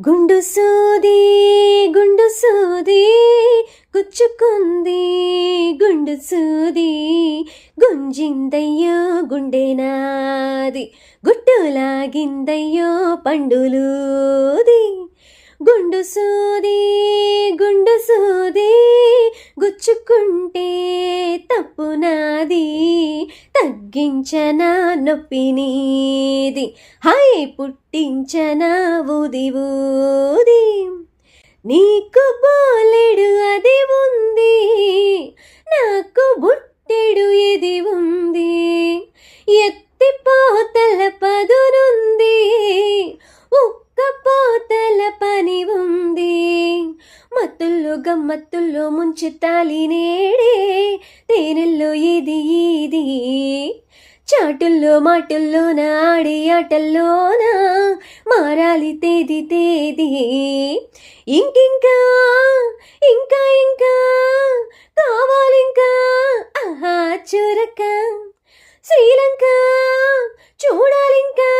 గుండు సూది గుండు సూది గుచ్చుకుంది గుండు సూది. గుంజిందయ్యో గుండెనాది గుట్టులాగిందయ్యో పండులూది. గుండు సూది గుండు సూది నాది తగ్గించన నొప్పి నీది. హై పుట్టించనా ఊది ఊది. నీకు బోలెడు అది ఉంది నాకు బుట్టెడు ఇది ఉంది. ఎత్తిపోతల పదునుంది ఉక్కపోతల పని ఉంది. మత్తుల్లో గమ్మత్తుల్లో ముంచుతాలి నేడే చాటుల్లో మాటుల్లోన ఆడే ఆటల్లోన? మారాలి తేది తేది. ఇంకింకా ఇంకా ఇంకా. కావాలింకా ఆహా చూరక్క. శ్రీలంక చూడాలింకా.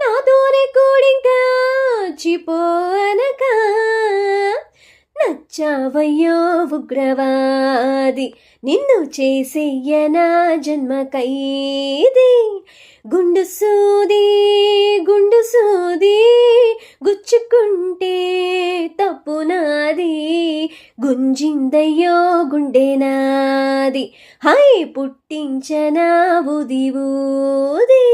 నాతోనే కూడింకా. చిపో వచ్చావయ్యో ఉగ్రవాది నిన్ను చేసేయనా జన్మ ఖైదీ. గుండు సూది గుండు సూది గుచ్చుకుంటే తప్పు నాది. గుంజిందయ్యో గుండె నాది హై పుట్టించనా ఉది ఊది.